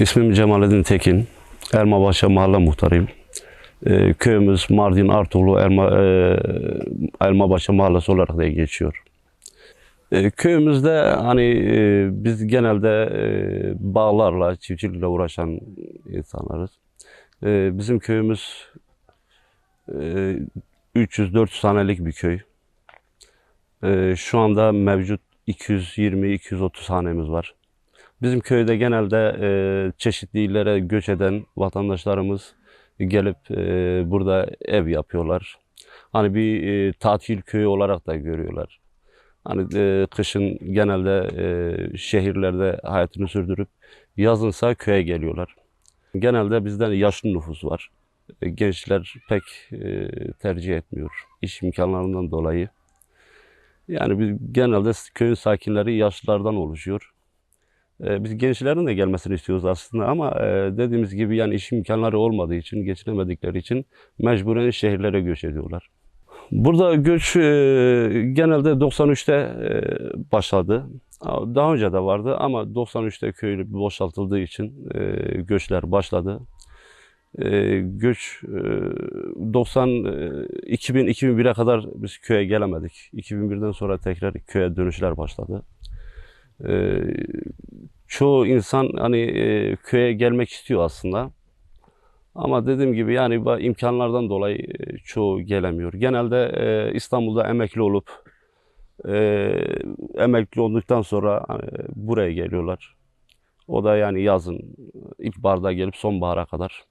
İsmim Cemalettin Tekin. Elmabaşı Mahalle Muhtarıyım. Ee, köyümüz Mardin Artuğlu Elma, e, Elmabaşı Mahallesi olarak da geçiyor. Ee, köyümüzde hani e, biz genelde e, bağlarla, çiftçilikle uğraşan insanlarız. Ee, bizim köyümüz e, 300-400 hanelik bir köy. Ee, şu anda mevcut 220-230 hanemiz var. Bizim köyde genelde e, çeşitli illere göç eden vatandaşlarımız gelip e, burada ev yapıyorlar. Hani bir e, tatil köyü olarak da görüyorlar. Hani e, kışın genelde e, şehirlerde hayatını sürdürüp yazınsa köye geliyorlar. Genelde bizden yaşlı nüfus var. E, Gençler pek e, tercih etmiyor iş imkanlarından dolayı. Yani biz genelde köyün sakinleri yaşlılardan oluşuyor. Ee, Biz gençlerin de gelmesini istiyoruz aslında ama e, dediğimiz gibi yani iş imkanları olmadığı için, geçinemedikleri için mecburen şehirlere göç ediyorlar. Burada göç e, genelde 93'te e, başladı. Daha önce de vardı ama 93'te köy boşaltıldığı için göçler başladı. Göç e, 90 e, 2000 2001'e kadar biz köye gelemedik. 2001'den sonra tekrar köye dönüşler başladı. E, çoğu insan hani e, köye gelmek istiyor aslında. Ama dediğim gibi yani imkanlardan dolayı e, çoğu gelemiyor. Genelde e, İstanbul'da emekli olup e, emekli olduktan sonra hani, buraya geliyorlar. O da yani yazın ilkbaharda gelip sonbahara kadar.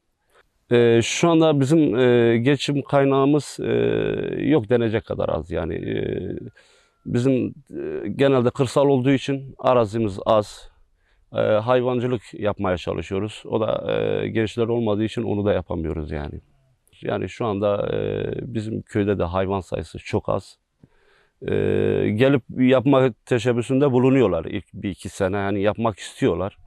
E, şu anda bizim e, geçim kaynağımız e, yok denecek kadar az yani. E, bizim e, genelde kırsal olduğu için arazimiz az. E, hayvancılık yapmaya çalışıyoruz. O da e, gençler olmadığı için onu da yapamıyoruz yani. Yani şu anda bizim köyde de hayvan sayısı çok az. Gelip yapma teşebbüsünde bulunuyorlar ilk bir iki sene yani yapmak istiyorlar.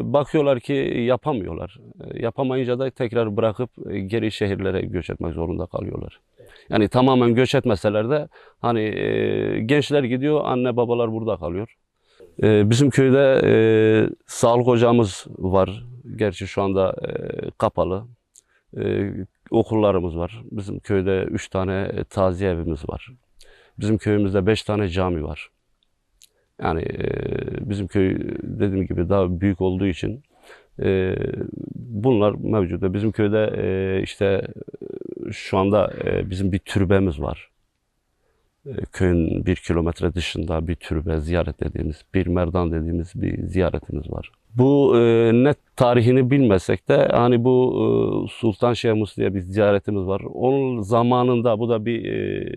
Bakıyorlar ki yapamıyorlar. Yapamayınca da tekrar bırakıp geri şehirlere göç etmek zorunda kalıyorlar. Yani tamamen göç etmeseler de hani e, gençler gidiyor, anne babalar burada kalıyor. E, bizim köyde e, sağlık ocağımız var. Gerçi şu anda e, kapalı. E, okullarımız var. Bizim köyde üç tane taziye evimiz var. Bizim köyümüzde beş tane cami var. Yani e, bizim köy dediğim gibi daha büyük olduğu için e, bunlar mevcut. Bizim köyde e, işte şu anda e, bizim bir türbemiz var. E, köyün bir kilometre dışında bir türbe ziyaret dediğimiz, bir merdan dediğimiz bir ziyaretimiz var. Bu e, net tarihini bilmesek de hani bu e, Sultan Şehmus diye bir ziyaretimiz var. Onun zamanında bu da bir e,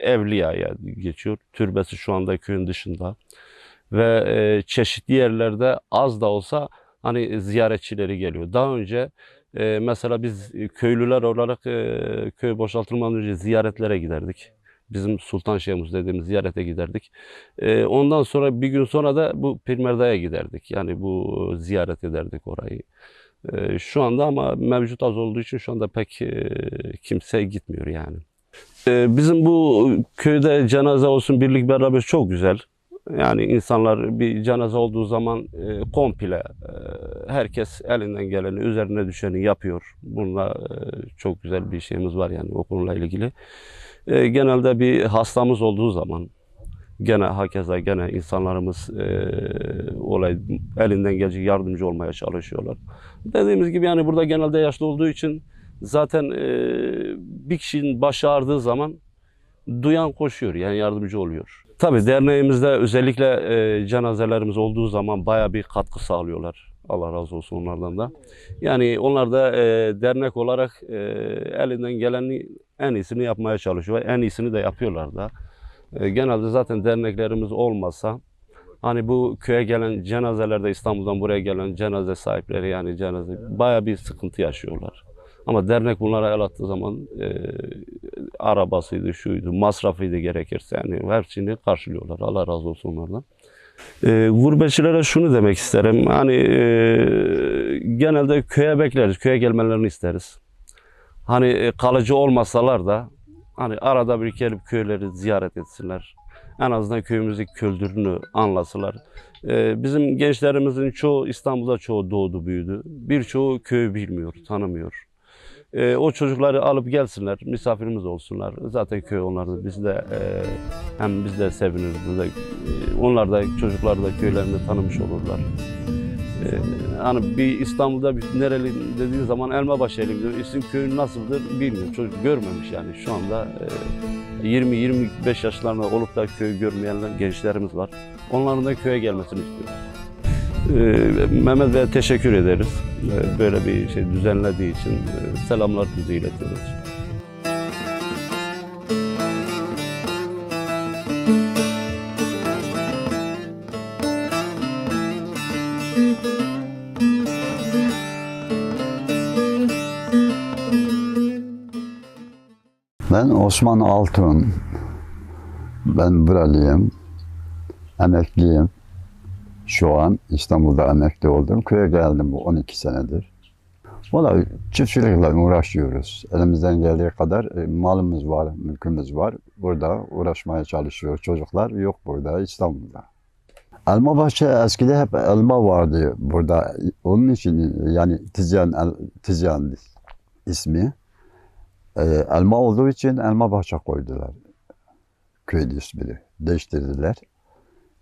evliyaya geçiyor. Türbesi şu anda köyün dışında. Ve e, çeşitli yerlerde az da olsa hani ziyaretçileri geliyor. Daha önce e, mesela biz köylüler olarak e, köy boşaltılmadan önce ziyaretlere giderdik. Bizim Sultan Şehmus dediğimiz ziyarete giderdik. E, ondan sonra bir gün sonra da bu Pirmerda'ya giderdik. Yani bu ziyaret ederdik orayı. E, şu anda ama mevcut az olduğu için şu anda pek e, kimse gitmiyor yani. E, bizim bu köyde cenaze olsun birlik beraber çok güzel. Yani insanlar bir cenaze olduğu zaman e, komple e, herkes elinden geleni, üzerine düşeni yapıyor. Bununla e, çok güzel bir şeyimiz var yani o konuyla ilgili. E, genelde bir hastamız olduğu zaman gene hakeza gene insanlarımız e, olay elinden gelecek yardımcı olmaya çalışıyorlar. Dediğimiz gibi yani burada genelde yaşlı olduğu için zaten e, bir kişinin başı ağrıdığı zaman duyan koşuyor yani yardımcı oluyor. Tabii derneğimizde özellikle e, cenazelerimiz olduğu zaman baya bir katkı sağlıyorlar. Allah razı olsun onlardan da. Yani onlar da e, dernek olarak e, elinden gelenin en iyisini yapmaya çalışıyor. En iyisini de yapıyorlar da. E, genelde zaten derneklerimiz olmasa hani bu köye gelen cenazelerde İstanbul'dan buraya gelen cenaze sahipleri yani cenaze baya bir sıkıntı yaşıyorlar. Ama dernek bunlara el attığı zaman e, arabasıydı, şuydu, masrafıydı gerekirse yani hepsini karşılıyorlar. Allah razı olsun onlardan. E, gurbetçilere şunu demek isterim. Hani e, genelde köye bekleriz, köye gelmelerini isteriz. Hani e, kalıcı olmasalar da hani arada bir gelip köyleri ziyaret etsinler. En azından köyümüzdeki kültürünü anlasılar. Ee, bizim gençlerimizin çoğu İstanbul'da çoğu doğdu büyüdü. Birçoğu köyü bilmiyor, tanımıyor. Ee, o çocukları alıp gelsinler, misafirimiz olsunlar. Zaten köy onlarda biz de e, hem biz de seviniriz. biz de, e, onlar da çocuklar da köylerini tanımış olurlar. Ee, hani bir İstanbul'da bir nereli dediği zaman Elmabaşı'yla gidiyor. İsim köyün nasıldır bilmiyor. Çocuk görmemiş yani. Şu anda e, 20-25 yaşlarında olup da köyü görmeyenler gençlerimiz var. Onların da köye gelmesini istiyoruz. Ee, Mehmet Bey'e teşekkür ederiz. Ee, Böyle bir şey düzenlediği için e, selamlar bize iletiyoruz. Ben Osman Altun. Ben buralıyım. Emekliyim. Şu an İstanbul'da emekli oldum. Köye geldim bu 12 senedir. Valla çiftçilikle uğraşıyoruz. Elimizden geldiği kadar e, malımız var, mülkümüz var. Burada uğraşmaya çalışıyor. Çocuklar yok burada, İstanbul'da. Elma bahçe eskide hep elma vardı burada. Onun için yani Tizyan, El- Tizyan ismi. Ee, elma olduğu için elma bahçe koydular. Köy ismini değiştirdiler.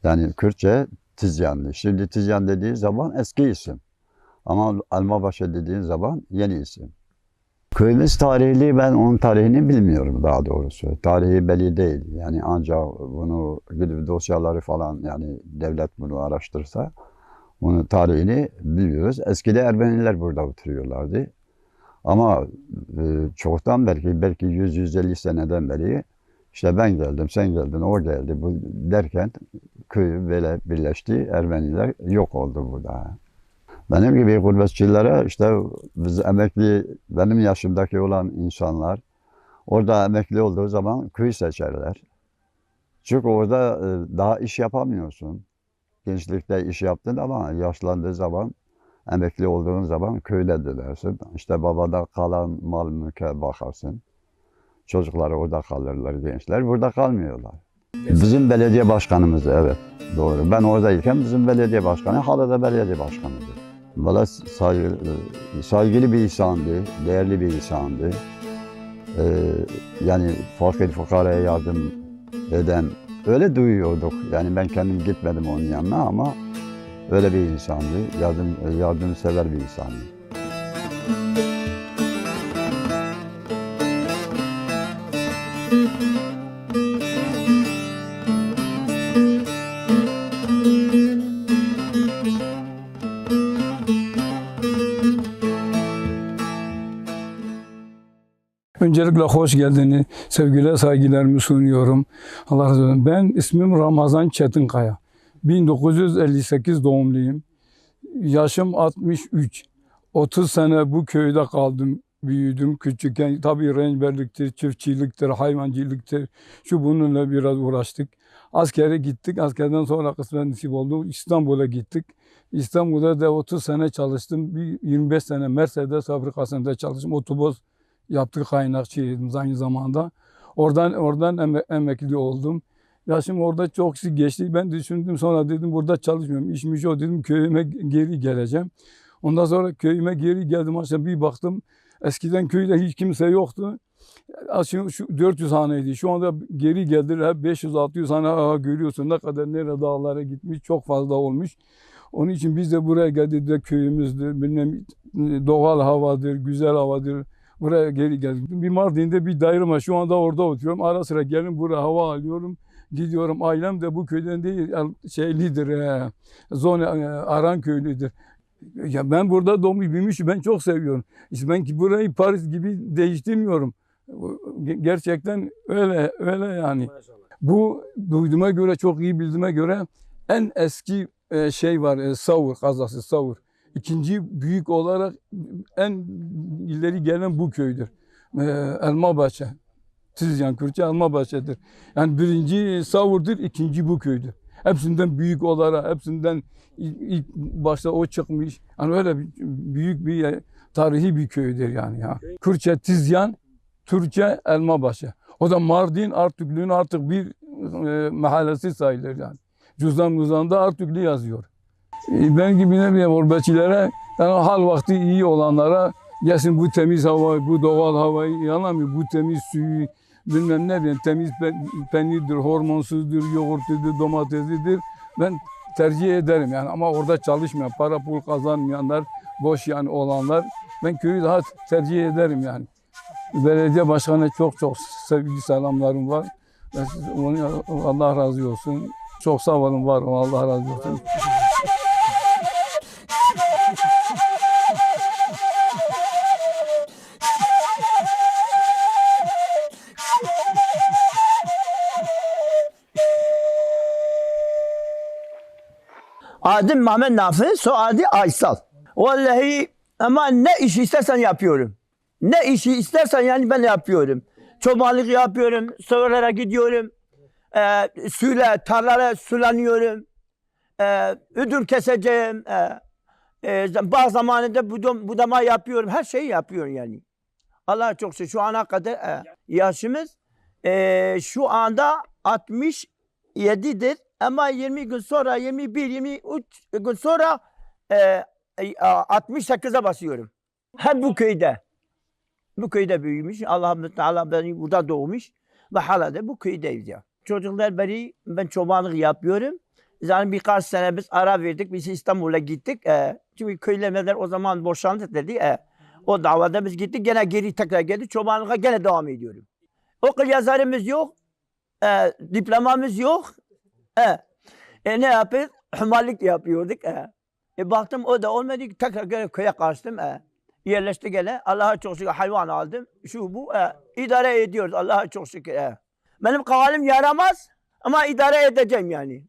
Yani Kürtçe Tizyanlı. Şimdi Tizyan dediği zaman eski isim. Ama elma bahçe dediğin zaman yeni isim. Köyümüz tarihli ben onun tarihini bilmiyorum daha doğrusu. Tarihi belli değil. Yani ancak bunu gidip dosyaları falan yani devlet bunu araştırsa onun tarihini biliyoruz. Eskide Ermeniler burada oturuyorlardı. Ama e, çoktan belki belki 100-150 seneden beri işte ben geldim, sen geldin, o geldi bu derken köy böyle birleşti. Ermeniler yok oldu burada. Benim gibi gurbetçilere işte biz emekli, benim yaşımdaki olan insanlar orada emekli olduğu zaman köy seçerler. Çünkü orada e, daha iş yapamıyorsun. Gençlikte iş yaptın ama yaşlandığı zaman emekli olduğun zaman köyde dönersin. İşte babada kalan mal mülke bakarsın. Çocuklar orada kalırlar gençler. Burada kalmıyorlar. Bizim belediye başkanımız evet doğru. Ben oradayken bizim belediye başkanı hala da belediye başkanıdır. Valla saygı, saygılı bir insandı, değerli bir insandı. Ee, yani fakir fukaraya yardım eden öyle duyuyorduk. Yani ben kendim gitmedim onun yanına ama öyle bir insandı. Yardım yardımsever bir insandı. Öncelikle hoş geldiniz. Sevgiler, saygılarımı sunuyorum. Allah razı olsun. Ben ismim Ramazan Çetinkaya. 1958 doğumluyum. Yaşım 63. 30 sene bu köyde kaldım. Büyüdüm küçükken. Tabii renberliktir, çiftçiliktir, hayvancılıktır. Şu bununla biraz uğraştık. Askere gittik. Askerden sonra kısmet nasip oldu. İstanbul'a gittik. İstanbul'da da 30 sene çalıştım. Bir 25 sene Mercedes fabrikasında çalıştım. Otobüs yaptık kaynakçıydım aynı zamanda. Oradan oradan eme- emekli oldum. Yaşım orada çok şey geçti. Ben düşündüm sonra dedim burada çalışmıyorum. İşmiş o dedim köyüme geri geleceğim. Ondan sonra köyüme geri geldim. Aşağı bir baktım. Eskiden köyde hiç kimse yoktu. Aşağı şu 400 haneydi. Şu anda geri geldiler. Hep 500-600 hane aha, görüyorsun ne kadar nere dağlara gitmiş. Çok fazla olmuş. Onun için biz de buraya geldik de köyümüzdür. Bilmem doğal havadır, güzel havadır. Buraya geri geldik. Bir Mardin'de bir dairem var. Şu anda orada oturuyorum. Ara sıra gelin buraya hava alıyorum. Gidiyorum. Ailem de bu köyden değil. Şeylidir. E, zone e, Aran köylüdür. Ya ben burada doğmuş büyümüş. Ben çok seviyorum. İşte ben ki burayı Paris gibi değiştirmiyorum. Ge- Gerçekten öyle öyle yani. Bu duyduğuma göre çok iyi bildiğime göre en eski e, şey var. E, Savur kazası Savur. İkinci büyük olarak en ileri gelen bu köydür. Ee, Elmabahçe. Tizyan Kürtçe Elmabahçe'dir. Yani birinci Savur'dur, ikinci bu köydür. Hepsinden büyük olarak, hepsinden ilk, başta o çıkmış. Yani öyle büyük bir e, tarihi bir köydür yani. ya. Kürtçe Tizyan, Türkçe Elmabahçe. O da Mardin Artuklüğün artık bir e, mahallesi sayılır yani. Cüzdan muzanda Artuklu yazıyor. Ben gibi ne bileyim gurbetçilere yani hal vakti iyi olanlara gelsin bu temiz hava, bu doğal havayı yanamıyor. Bu temiz suyu bilmem ne bileyim temiz pe- peynirdir, hormonsuzdur, yoğurtudur, domatesidir. Ben tercih ederim yani ama orada çalışmayan, para pul kazanmayanlar, boş yani olanlar ben köyü daha tercih ederim yani. Belediye başkanı çok çok sevgili selamlarım var. Allah razı olsun. Çok sağ olun, var olun. Allah razı olsun. Adım Mehmet Nafi, soyadı Aysal. Vallahi ama ne iş istersen yapıyorum. Ne işi istersen yani ben yapıyorum. Çobanlık yapıyorum, sığırlara gidiyorum. Ee, suyla, tarlara sulanıyorum. Ee, ödül keseceğim. Ee, e, bazı zamanında budum, budama yapıyorum. Her şeyi yapıyorum yani. Allah'a çok şükür. Şu ana kadar e, yaşımız e, şu anda 67'dir. Ama 20 gün sonra, 21, 23 gün sonra e, e, 68'e basıyorum. Hep bu köyde. Bu köyde büyümüş. Allah Teala beni burada doğmuş. Ve hala da bu köydeyiz ya. Çocuklar beri ben çobanlık yapıyorum. Yani birkaç sene biz ara verdik. Biz İstanbul'a gittik. E, çünkü köylemeler o zaman boşandı dedi. E, o davada biz gittik. Gene geri tekrar geldik. Çobanlığa gene devam ediyorum. Okul yazarımız yok. E, diplomamız yok. E, e ne yapıyoruz? Humallik yapıyorduk. E. e baktım o da olmadı. Tekrar gene köye kaçtım. E. Yerleşti gene. Allah'a çok şükür hayvan aldım. Şu bu. E. idare ediyoruz. Allah'a çok şükür. E. Benim kavalim yaramaz ama idare edeceğim yani.